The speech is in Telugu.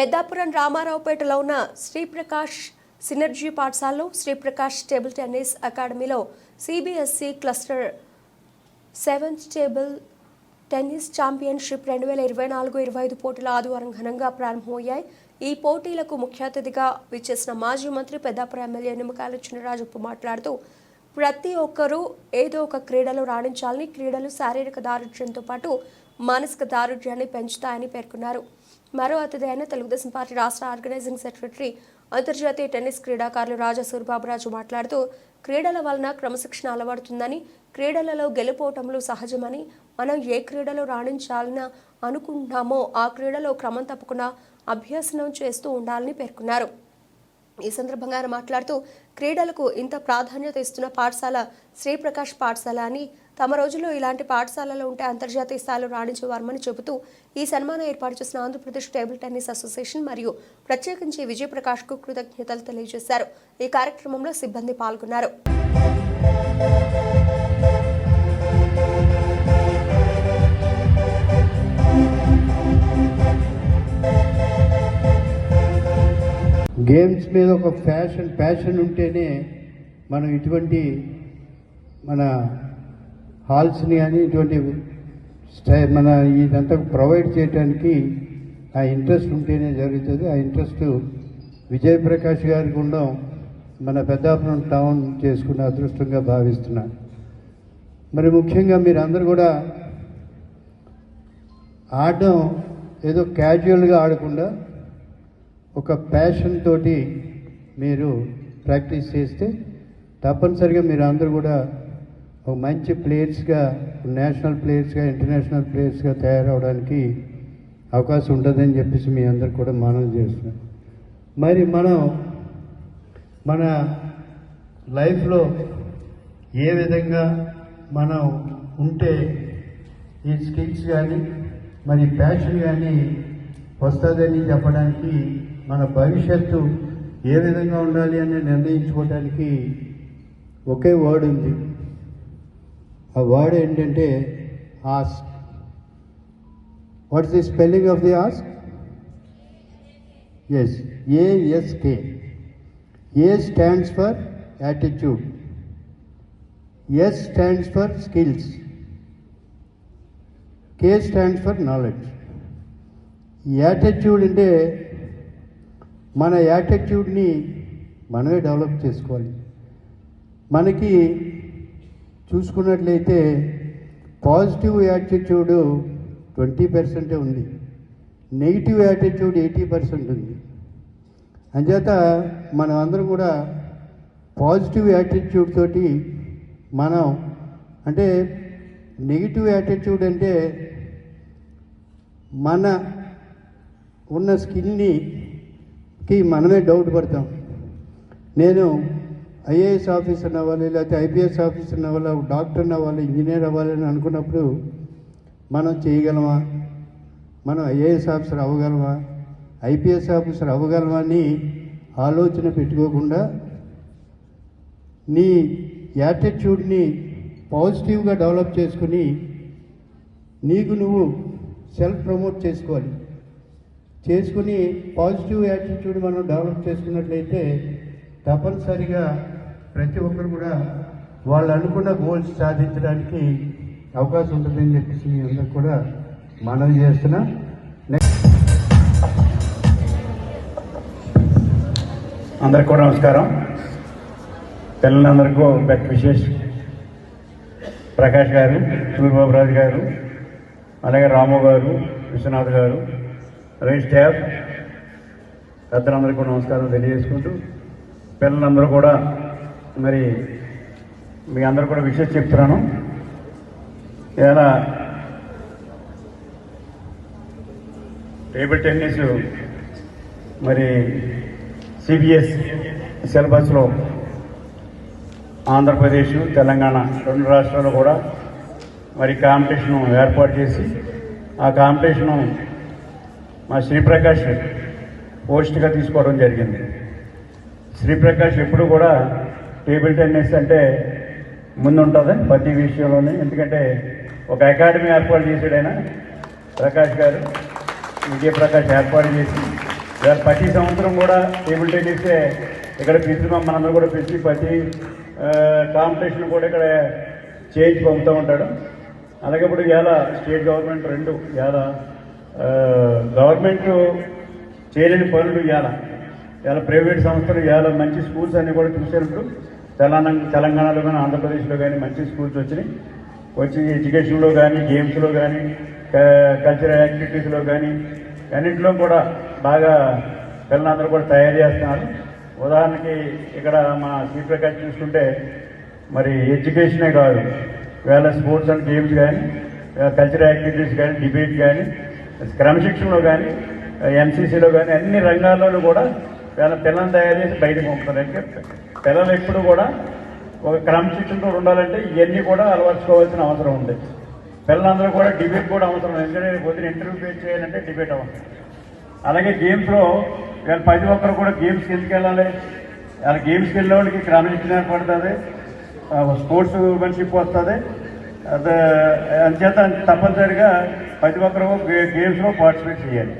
పెద్దాపురం రామారావుపేటలో ఉన్న శ్రీప్రకాష్ సినర్జీ పాఠశాలలో శ్రీప్రకాష్ టేబుల్ టెన్నిస్ అకాడమీలో CBSE cluster seventh table tennis championship రెండు వేల ఇరవై నాలుగు ఇరవై ఐదు పోటీలు ఆదివారం ఘనంగా ప్రారంభమయ్యాయి. ఈ పోటీలకు ముఖ్య అతిథిగా విచ్చేసిన మాజీ మంత్రి పెద్దాపురం ఎమ్మెల్యే నిమ్మకాయల చినరాజప్ప మాట్లాడుతూ ప్రతి ఒక్కరూ ఏదో ఒక క్రీడలో రాణించాలని క్రీడలు శారీరక దారుఢ్యంతో పాటు మానసిక దారుఢ్యాన్ని పెంచుతాయని పేర్కొన్నారు. మరో అతిథి అయిన తెలుగుదేశం పార్టీ రాష్ట్ర ఆర్గనైజింగ్ సెక్రటరీ అంతర్జాతీయ టెన్నిస్ క్రీడాకారులు రాజా సూరిబాబురాజు మాట్లాడుతూ క్రీడల వలన క్రమశిక్షణ అలవడుతుందని క్రీడలలో గెలుపోవటంలో సహజమని మనం ఏ క్రీడలో రాణించాలని అనుకుంటున్నామో ఆ క్రీడలో క్రమం తప్పకుండా అభ్యసనం చేస్తూ ఉండాలని పేర్కొన్నారు. ఈ సందర్భంగా ఆయన మాట్లాడుతూ క్రీడలకు ఇంత ప్రాధాన్యత ఇస్తున్న పాఠశాల శ్రీప్రకాష్ పాఠశాల అని తమ రోజుల్లో ఇలాంటి పాఠశాలలో ఉంటే అంతర్జాతీయ స్థాయిలో రాణించేవారమని చెబుతూ ఈ సన్మానం ఏర్పాటు చేసిన ఆంధ్రప్రదేశ్ టేబుల్ టెన్నిస్ అసోసియేషన్ మరియు ప్రత్యేకించి విజయప్రకాష్కు కృతజ్ఞతలు తెలియజేశారు. ఈ కార్యక్రమంలో సిబ్బంది పాల్గొన్నారు. గేమ్స్ మీద ఒక ఫ్యాషన్ ప్యాషన్ ఉంటేనే మనం ఇటువంటి మన హాల్స్ని అని ఇటువంటి స్టై మన ఇదంతా ప్రొవైడ్ చేయడానికి ఆ ఇంట్రెస్ట్ ఉంటేనే జరుగుతుంది. ఆ ఇంట్రెస్ట్ విజయప్రకాష్ గారికి ఉండడం మన పెద్దాపురం టౌన్ చేసుకున్న అదృష్టంగా భావిస్తున్నాను. మరి ముఖ్యంగా మీరందరూ కూడా ఆడడం ఏదో క్యాజువల్గా ఆడకుండా ఒక ప్యాషన్ తోటి మీరు ప్రాక్టీస్ చేస్తే తప్పనిసరిగా మీరు అందరూ కూడా ఒక మంచి ప్లేయర్స్గా నేషనల్ ప్లేయర్స్గా ఇంటర్నేషనల్ ప్లేయర్స్గా తయారవడానికి అవకాశం ఉంటుందని చెప్పేసి మీ అందరు కూడా మనం చేస్తున్నాం మరి మనం మన లైఫ్లో ఏ విధంగా మనం ఉంటే ఈ స్కిల్స్ కానీ మరి ప్యాషన్ కానీ వస్తుందని చెప్పడానికి మన భవిష్యత్తు ఏ విధంగా ఉండాలి అని నిర్ణయించుకోవడానికి ఒకే వర్డ్ ఉంది. ఆ వర్డ్ ఏంటంటే ask what's the spelling of the ask S A S K A stands for attitude S stands for skills K stands for knowledge attitude అంటే మన యాటిట్యూడ్ని మనమే డెవలప్ చేసుకోవాలి. మనకి చూసుకున్నట్లయితే పాజిటివ్ యాటిట్యూడ్ ట్వంటీ పర్సెంటే ఉంది. నెగిటివ్ యాటిట్యూడ్ ఎయిటీ పర్సెంట్ ఉంది. అంచేత మనం అందరం కూడా పాజిటివ్ యాటిట్యూడ్ తోటి మనం అంటే నెగిటివ్ యాటిట్యూడ్ అంటే మన ఉన్న స్కిల్ని కి మనమే డౌట్ పడతాం. నేను ఐఏఎస్ ఆఫీసర్ అవ్వాలి లేకపోతే ఐపీఎస్ ఆఫీసర్ అవ్వాలి డాక్టర్ అవ్వాలి ఇంజనీర్ అవ్వాలి అని అనుకున్నప్పుడు మనం చేయగలమా? మనం ఐఏఎస్ ఆఫీసర్ అవ్వగలమా? ఐపీఎస్ ఆఫీసర్ అవ్వగలమా అని ఆలోచన పెట్టుకోకుండా నీ యాటిట్యూడ్ని పాజిటివ్గా డెవలప్ చేసుకుని నీకు నువ్వు సెల్ఫ్ ప్రమోట్ చేసుకోవాలి. చేసుకుని పాజిటివ్ యాటిట్యూడ్ మనం డెవలప్ చేసుకున్నట్లయితే తప్పనిసరిగా ప్రతి ఒక్కరు కూడా వాళ్ళు అనుకున్న గోల్స్ సాధించడానికి అవకాశం ఉంటుందని చెప్పేసి మీ అందరికి కూడా మనవి చేస్తున్నా. అందరికి కూడా నమస్కారం. పిల్లలందరికీ బెట్ విశేష్. ప్రకాష్ గారు సూర్యబాబురాజు గారు అలాగే రాము గారు విశ్వనాథ్ గారు అలాగే స్టాఫ్ పెద్దలందరికీ కూడా నమస్కారం తెలియజేసుకుంటూ పిల్లలందరూ కూడా మరి మీ అందరు కూడా విషయం చెప్తున్నాను. ఇలా టేబుల్ టెన్నిస్ మరి సిబిఎస్ సిలబస్లో ఆంధ్రప్రదేశ్ తెలంగాణ రెండు రాష్ట్రాలు కూడా మరి కాంపిటీషన్ ఏర్పాటు చేసి ఆ కాంపిటీషను మా శ్రీప్రకాష్ పోస్ట్గా తీసుకోవడం జరిగింది. శ్రీప్రకాష్ ఎప్పుడు కూడా టేబుల్ టెన్నిస్ అంటే ముందుంటుంది ప్రతి విషయంలోనే. ఎందుకంటే ఒక అకాడమీ ఏర్పాటు చేసాడైనా ప్రకాష్ గారు. విజయప్రకాష్ ఏర్పాటు చేసి ఇవాళ ప్రతి సంవత్సరం కూడా టేబుల్ టెన్నిసే ఇక్కడ పిలిచి మనందరూ కూడా పిలిచి ప్రతి కాంపిటీషన్ కూడా ఇక్కడ చేయించి పంపుతూ ఉంటాడు. అలాగే ఇప్పుడు ఇవాళ స్టేట్ గవర్నమెంట్ రెండు ఇవాళ గవర్నమెంట్ చేయలేని పనులు ఇవాళ. ఇవాళ ప్రైవేట్ సంస్థలు ఇవాళ మంచి స్కూల్స్ అన్నీ కూడా చూసేటప్పుడు తెలంగాణ తెలంగాణలో కానీ ఆంధ్రప్రదేశ్లో కానీ మంచి స్కూల్స్ వచ్చినాయి. వచ్చి ఎడ్యుకేషన్లో కానీ గేమ్స్లో కానీ కల్చరల్ యాక్టివిటీస్లో కానీ అన్నింటిలో కూడా బాగా పిల్లలందరూ కూడా తయారు చేస్తున్నారు. ఉదాహరణకి ఇక్కడ మన శ్రీ ప్రకాష్ చూసుకుంటే మరి ఎడ్యుకేషనే కాదు వేళ స్పోర్ట్స్ అండ్ గేమ్స్ కానీ కల్చరల్ యాక్టివిటీస్ కానీ డిబేట్ కానీ క్రమశిక్షణలో కానీ ఎన్సీసీలో కానీ అన్ని రంగాల్లోనూ కూడా వేళ పిల్లల్ని తయారు చేసి బయటకు పంపుతారు అంటే పిల్లలు ఎప్పుడు కూడా ఒక క్రమశిక్షణతో ఉండాలంటే ఇవన్నీ కూడా అలవర్చుకోవాల్సిన అవసరం ఉంది. పిల్లలందరూ కూడా డిబేట్ కూడా అవసరం ఎందుకంటే పొద్దున ఇంటర్వ్యూ ఫేస్ చేయాలంటే డిబేట్ అవసరం అలాగే గేమ్స్లో వీళ్ళ ప్రతి ఒక్కరు కూడా గేమ్స్కి ఎందుకు వెళ్ళాలి? వాళ్ళ గేమ్స్కి వెళ్ళే వాళ్ళకి క్రమశిక్షణ ఏర్పడుతుంది. స్పోర్ట్స్ మెన్షిప్ వస్తుంది. అదే అంచేత తప్పనిసరిగా ప్రతి ఒక్కరు గేమ్స్లో పార్టిసిపేట్ చేయాలి.